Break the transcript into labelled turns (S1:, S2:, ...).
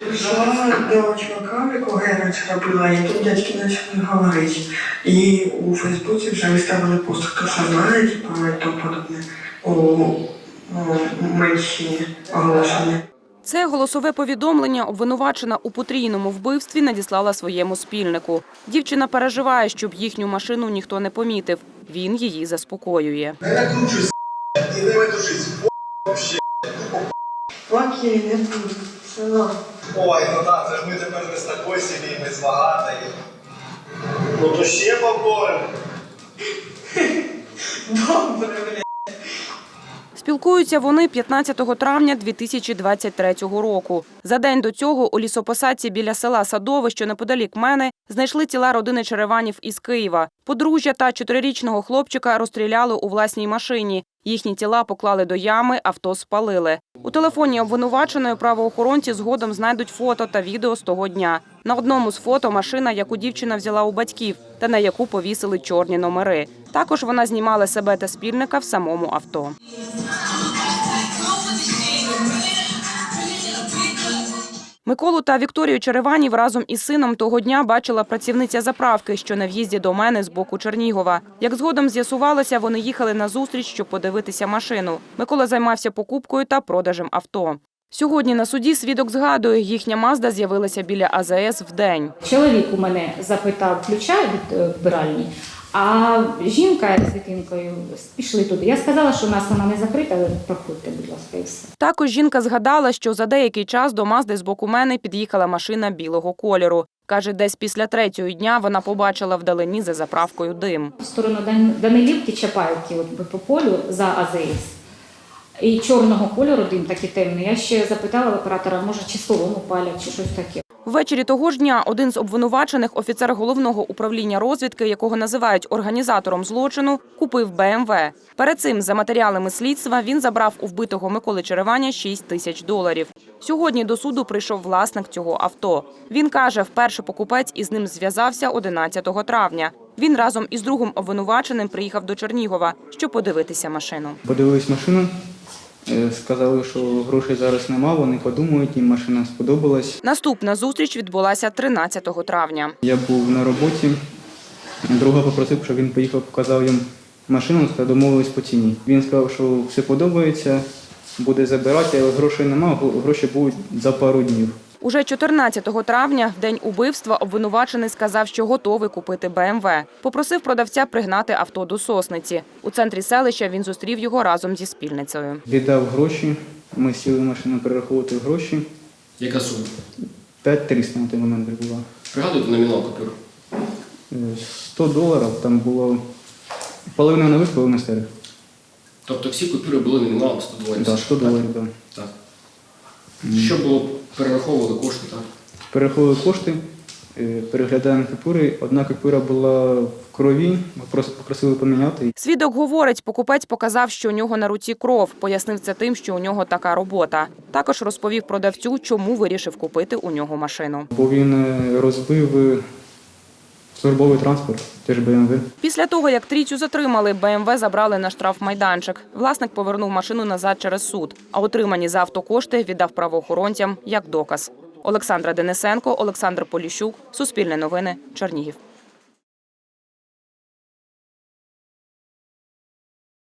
S1: Пришла до чувака, якого я раніше робила, і тут дядьки почали говорити. І у Фейсбуці вже виставили пост, хто що знає, типа, і тому подобне. У, у менші оголошення.
S2: Це голосове повідомлення обвинувачена у потрійному вбивстві надіслала своєму спільнику. Дівчина переживає, щоб їхню машину ніхто не помітив. Він її заспокоює.
S3: Не накручуйся, і не видушись.
S1: Плаки не буду. Синок.
S3: Ой, ну так, це ж ми тепер не з такої сім'ї, ми з багатої. Ну то ще поборемо.
S1: Добре, бля.
S2: Спілкуються вони 15 травня 2023 року. За день до цього у лісопосадці біля села Садове, що неподалік мене, знайшли тіла родини Череванів із Києва. Подружжя та чотирирічного хлопчика розстріляли у власній машині. Їхні тіла поклали до ями, авто спалили. У телефоні обвинуваченої правоохоронці згодом знайдуть фото та відео з того дня. На одному з фото машина, яку дівчина взяла у батьків, та на яку повісили чорні номери. Також вона знімала себе та спільника в самому авто. Миколу та Вікторію Череванів разом із сином того дня бачила працівниця заправки, що на в'їзді до мене з боку Чернігова. Як згодом з'ясувалося, вони їхали на зустріч, щоб подивитися машину. Микола займався покупкою та продажем авто. Сьогодні на суді свідок згадує, їхня Мазда з'явилася біля АЗС в день.
S4: Чоловік у мене запитав ключа від вбиральні, а жінка з дитинкою пішли туди. Я сказала, що у нас вона не закрита, але проходьте, будь ласка, і все.
S2: Також жінка згадала, що за деякий час до Мазди з боку мене під'їхала машина білого кольору. Каже, десь після третього дня вона побачила вдалині за заправкою дим.
S4: В сторону Дан- Данилівки Чапаївки, от по полю за АЗС. І чорного кольору дим такий темний. Я ще запитала оператора, може, чи солому палять, чи щось таке.
S2: Ввечері того ж дня один з обвинувачених, офіцер головного управління розвідки, якого називають організатором злочину, купив БМВ. Перед цим, за матеріалами слідства, він забрав у вбитого Миколи Череваня 6 тисяч доларів. Сьогодні до суду прийшов власник цього авто. Він каже, вперше покупець із ним зв'язався 11 травня. Він разом із другим обвинуваченим приїхав до Чернігова, щоб подивитися машину.
S5: Подивились машину, сказали, що грошей зараз нема, вони подумають, їм машина сподобалась.
S2: Наступна зустріч відбулася 13 травня.
S5: Я був на роботі, друга попросив, щоб він поїхав, показав їм машину та домовились по ціні. Він сказав, що все подобається, буде забирати, але грошей нема, гроші будуть за пару днів.
S2: Уже 14 травня, в день убивства, обвинувачений сказав, що готовий купити БМВ. Попросив продавця пригнати авто до сосниці. У центрі селища він зустрів його разом зі спільницею.
S5: Віддав гроші, ми сіли в машину перераховувати гроші.
S6: Яка сума?
S5: 5300 на той момент була.
S6: Пригадуєте номінал купюр?
S5: Е, 100 доларів, там було половина нових, половина старих.
S6: Тобто всі купюри були номіналом 100 доларів.
S5: Так, 100 доларів, так.
S6: Так. Що було, перераховували кошти, так?
S5: Перераховували кошти, е, переглядаємо купюри. Одна купюра була в крові, ми просто попросили поміняти.
S2: Свідок говорить, покупець показав, що у нього на руці кров. Пояснив це тим, що у нього така робота. Також розповів продавцю, чому вирішив купити у нього машину.
S5: Бо він е, розбив е, службовий транспорт, теж БМВ.
S2: Після того, як трійцю затримали, БМВ забрали на штрафмайданчик. Власник повернув машину назад через суд, а отримані за авто кошти віддав правоохоронцям як доказ. Олександра Денисенко, Олександр Поліщук, Суспільне новини, Чернігів.